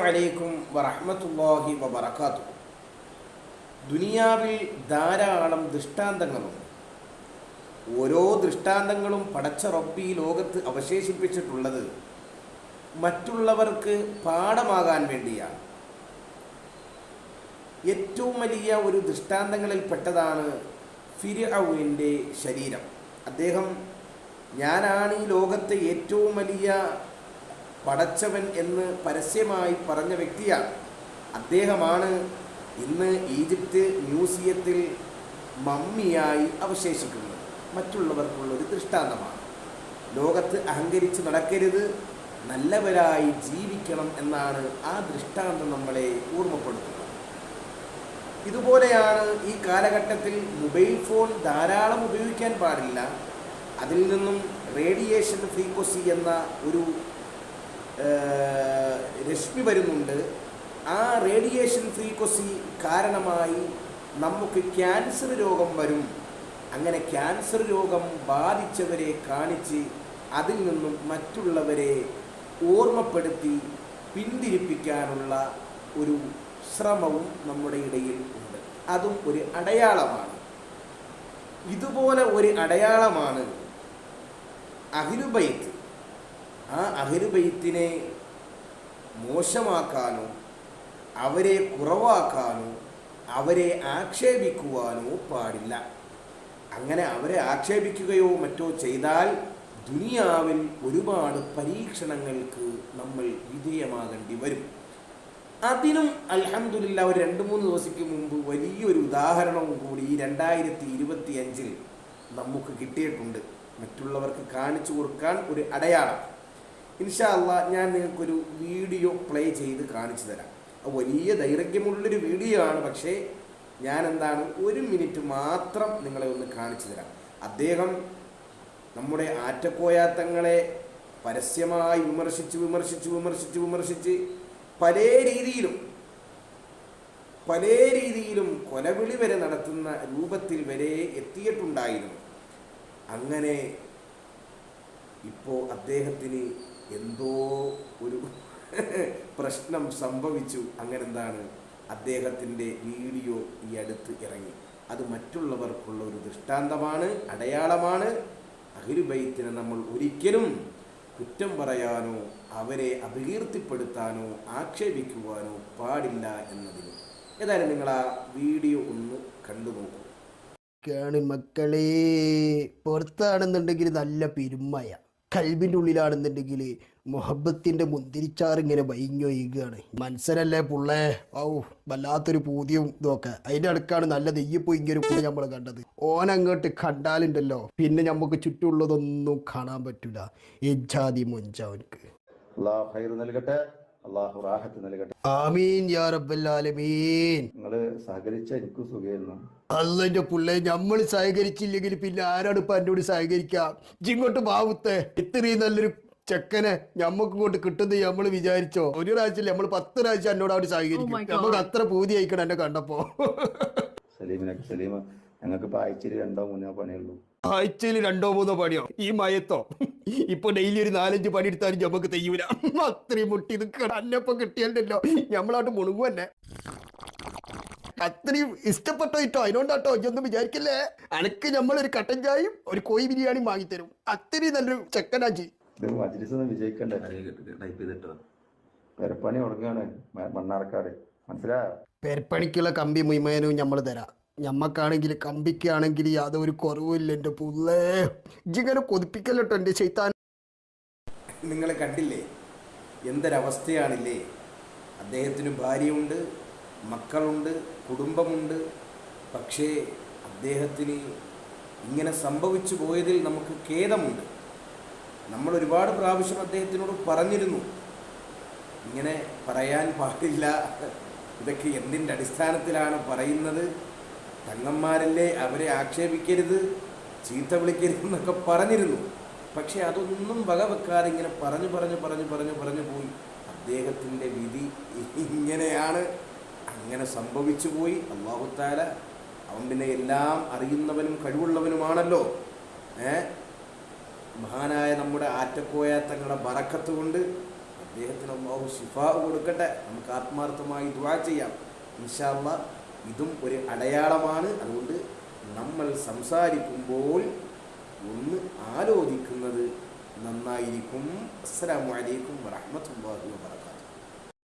അലൈക്കും വറഹമത്തല്ലാഹി വബർക്കാത്തു ദുനിയാവിൽ ധാരാളം ദൃഷ്ടാന്തങ്ങളുണ്ട്. ഓരോ ദൃഷ്ടാന്തങ്ങളും പടച്ച റബ്ബി ലോകത്ത് അവശേഷിപ്പിച്ചിട്ടുള്ളത് മറ്റുള്ളവർക്ക് പാഠമാകാൻ വേണ്ടിയാണ്. ഏറ്റവും വലിയ ഒരു ദൃഷ്ടാന്തങ്ങളിൽ പെട്ടതാണ് ഫിർഔവിന്റെ ശരീരം. അദ്ദേഹം ഞാനാണ് ഈ ലോകത്തെ ഏറ്റവും വലിയ പടച്ചവൻ എന്ന് പരസ്യമായി പറഞ്ഞ വ്യക്തിയാണ്. അദ്ദേഹമാണ് ഇന്ന് ഈജിപ്ത് മ്യൂസിയത്തിൽ മമ്മിയായി അവശേഷിക്കുന്നത്. മറ്റുള്ളവർക്കുള്ളൊരു ദൃഷ്ടാന്തമാണ്. ലോകത്ത് അഹങ്കരിച്ച് നടക്കരുത് നല്ലവരായി ജീവിക്കണം എന്നാണ് ആ ദൃഷ്ടാന്തം നമ്മളെ ഓർമ്മപ്പെടുത്തുന്നത്. ഇതുപോലെയാണ് ഈ കാലഘട്ടത്തിൽ മൊബൈൽ ഫോൺ ധാരാളം ഉപയോഗിക്കാൻ പാടില്ല. അതിൽ നിന്നും റേഡിയേഷൻ ഫ്രീക്വൻസി എന്ന ഒരു രശ്മി വരുന്നുണ്ട്. ആ റേഡിയേഷൻ ഫ്രീക്വൻസി കാരണമായി നമുക്ക് ക്യാൻസർ രോഗം വരും. അങ്ങനെ ക്യാൻസർ രോഗം ബാധിച്ചവരെ കാണിച്ച് അതിൽ നിന്നും മറ്റുള്ളവരെ ഓർമ്മപ്പെടുത്തി പിന്തിരിപ്പിക്കാനുള്ള ഒരു ശ്രമവും നമ്മുടെ ഇടയിൽ ഉണ്ട്. അതും ഒരു അടയാളമാണ്. ഇതുപോലെ ഒരു അടയാളമാണ് അഹിലുബൈത്ത് ആ അഹിലുബൈത്തിനെ മോശമാക്കാനോ അവരെ കുറവാക്കാനോ അവരെ ആക്ഷേപിക്കുവാനോ പാടില്ല. അങ്ങനെ അവരെ ആക്ഷേപിക്കുകയോ മറ്റോ ചെയ്താൽ ദുനിയാവിൽ ഒരുപാട് പരീക്ഷണങ്ങൾക്ക് നമ്മൾ വിധേയമാകേണ്ടി വരും. അതിനും അലഹമില്ല ഒരു രണ്ട് മൂന്ന് ദിവസയ്ക്ക് മുമ്പ് വലിയൊരു ഉദാഹരണവും കൂടി ഈ രണ്ടായിരത്തി ഇരുപത്തി അഞ്ചിൽ നമുക്ക് കിട്ടിയിട്ടുണ്ട്. മറ്റുള്ളവർക്ക് കാണിച്ചു കൊടുക്കാൻ ഒരു അടയാളം. ഇൻഷാ അള്ളാ ഞാൻ നിങ്ങൾക്കൊരു വീഡിയോ പ്ലേ ചെയ്ത് കാണിച്ചു തരാം. വലിയ ദൈർഘ്യമുള്ളൊരു വീഡിയോ ആണ് പക്ഷേ ഞാൻ എന്താണ് ഒരു മിനിറ്റ് മാത്രം നിങ്ങളെ ഒന്ന് കാണിച്ചു തരാം. അദ്ദേഹം നമ്മുടെ ആറ്റക്കോയാത്തങ്ങളെ പരസ്യമായി വിമർശിച്ച് വിമർശിച്ച് വിമർശിച്ച് വിമർശിച്ച് പല രീതിയിലും പല രീതിയിലും കൊലവിളി വരെ നടത്തുന്ന രൂപത്തിൽ വരെ എത്തിയിട്ടുണ്ടായിരുന്നു. അങ്ങനെ ഇപ്പോൾ അദ്ദേഹത്തിന് എന്തോ ഒരു പ്രശ്നം സംഭവിച്ചു. അങ്ങനെ എന്താണ് അദ്ദേഹത്തിന്റെ വീഡിയോ ഈ അടുത്ത് ഇറങ്ങി. അത് മറ്റുള്ളവർക്കുള്ള ഒരു ദൃഷ്ടാന്തമാണ് അടയാളമാണ്. അഹിരുബൈത്തിനെ നമ്മൾ ഒരിക്കലും കുറ്റം പറയാനോ അവരെ അപകീർത്തിപ്പെടുത്താനോ ആക്ഷേപിക്കുവാനോ പാടില്ല എന്നതിന്. ഏതായാലും നിങ്ങൾ ആ വീഡിയോ ഒന്ന് കണ്ടു നോക്കൂ. മക്കളെ പുറത്താണെന്നുണ്ടെങ്കിൽ നല്ല പെരുമയ. കൽബിന്റെ ഉള്ളിലാണെന്നുണ്ടെങ്കിൽ മുഹബത്തിന്റെ മുന്തിരിച്ചാർ ഇങ്ങനെ വൈഞ്ഞൊയ്യുകയാണ് മനസ്സിലല്ലേ പുള്ളേ? ഔ വല്ലാത്തൊരു പൂതിയും ഇതൊക്കെ. അതിന്റെ അടുക്കാണ് നല്ല നെയ്യപ്പോ ഇങ്ങനെ കൂടെ നമ്മൾ കണ്ടത്. ഓൻ അങ്ങോട്ട് കണ്ടാലുണ്ടല്ലോ. പിന്നെ നമുക്ക് ചുറ്റുമുള്ളതൊന്നും കാണാൻ പറ്റൂല. ഇജാതി മൊഞ്ചവനക്ക് അള്ളാഹു ഹൈർ നൽകട്ടെ. അള്ളാഹു റാഹത്ത് നൽകട്ടെ. ആമീൻ യാ റബ്ബല്ലാലമീൻ നിങ്ങൾ സഹകരിച്ച എനിക്ക് സുഖമായിരുന്നു. അള്ളന്റെ പുള്ളെ നമ്മൾ സഹകരിച്ചില്ലെങ്കിൽ പിന്നെ ആരാണ് ഇപ്പൊ എന്നോട് സഹകരിക്കുക ഇങ്ങോട്ട് ബാവുത്തെ ഇത്രയും നല്ലൊരു ചെക്കനെ ഞമ്മക്ക് ഇങ്ങോട്ട് കിട്ടുന്നത് നമ്മൾ വിചാരിച്ചോ? ഒരു പ്രാവശ്യം നമ്മൾ പത്ത് പ്രാവശ്യം എന്നോട് അവിടെ സഹകരിക്കും. നമുക്ക് അത്ര പൂതി അയക്കണം എന്നെ കണ്ടപ്പോ. സലീമിനൊക്കെ സലീമ ഞങ്ങൾക്ക് ഇപ്പൊ ആഴ്ചയിൽ രണ്ടോ മൂന്നോ പണിയുള്ളൂ ആഴ്ചയിൽ രണ്ടോ മൂന്നോ പണിയോ? ഈ മയത്തോ? ഇപ്പൊ ഡെയിലി ഒരു നാലഞ്ച് പണി എടുത്താലും ഞമ്മക്ക് തെയ്യൂല. അത്രയും മുട്ടി നിൽക്കണം അന്നപ്പം കിട്ടിയല്ലോ ഞമ്മളാട്ട് മുണുങ്ങു തന്നെ അത്രയും ഇഷ്ടപ്പെട്ടോ ഇട്ടോ? അതിനോണ്ടാട്ടോ ഇതൊന്നും വിചാരിക്കില്ലേ. അനക്ക് നമ്മളൊരു കട്ടൻ ചായയും ഒരു കോഴി ബിരിയാണിയും വാങ്ങിത്തരും. അത്രയും നല്ലൊരു ചെക്കനാജി ഇത് മജ്ലിസ് ഒന്ന് വിജയിക്കണ്ടേ? ടൈപ്പ് ചെയ്തിട്ടോ പെരപ്പണി തുടങ്ങുകയാണ് മണ്ണാർക്കാട്. മനസ്സിലായോ? പെരപ്പണിക്കുള്ള കമ്പി മുയ്മേനും നമ്മൾ തരാം. ഞമ്മക്കാണെങ്കിൽ കമ്പിക്കാണെങ്കിൽ യാതൊരു കുറവില്ല എന്റെ പുള്ളേ. ഇജിങ്ങനെ കൊതിപ്പിക്കല്ലോ എന്റെ ചൈത്താൻ നിങ്ങൾ കണ്ടില്ലേ? എന്തൊരവസ്ഥയാണില്ലേ? അദ്ദേഹത്തിന് ഭാര്യയുണ്ട് മക്കളുണ്ട് കുടുംബമുണ്ട്. പക്ഷേ അദ്ദേഹത്തിന് ഇങ്ങനെ സംഭവിച്ചു പോയതിൽ നമുക്ക് ഖേദമുണ്ട്. നമ്മൾ ഒരുപാട് പ്രാവശ്യം അദ്ദേഹത്തിനോട് പറഞ്ഞിരുന്നു. ഇങ്ങനെ പറയാൻ പാടില്ല. ഇതൊക്കെ എന്തിന്റെ അടിസ്ഥാനത്തിലാണ് പറയുന്നത്? തങ്ങന്മാരല്ലേ അവരെ ആക്ഷേപിക്കരുത് ചീത്ത വിളിക്കരുത് എന്നൊക്കെ പറഞ്ഞിരുന്നു. പക്ഷേ അതൊന്നും വകവെക്കാതെ ഇങ്ങനെ പറഞ്ഞു പറഞ്ഞു പറഞ്ഞു പറഞ്ഞു പറഞ്ഞു പോയി. അദ്ദേഹത്തിന്റെ വിധി ഇങ്ങനെയാണ്. അങ്ങനെ സംഭവിച്ചു പോയി. അള്ളാഹുത്താല അവൻ പിന്നെ എല്ലാം അറിയുന്നവനും കഴിവുള്ളവനുമാണല്ലോ. ഏ? മഹാനായ നമ്മുടെ ആറ്റക്കോയ തങ്ങളുടെ ബറക്കത്ത് കൊണ്ട് അദ്ദേഹത്തിന് അള്ളാഹു ശിഫാ കൊടുക്കട്ടെ. നമുക്ക് ആത്മാർത്ഥമായി ദുവാ ചെയ്യാം. ഇൻഷാല്ല ഇതും ഒരു അടയാളമാണ്. അതുകൊണ്ട് നമ്മൾ സംസാരിക്കുമ്പോൾ ഒന്ന് ആലോചിക്കുന്നത് നന്നായിരിക്കും. അസ്സലാമു അലൈക്കും വറഹ്മത്തുള്ളാഹി വബറകാതുഹു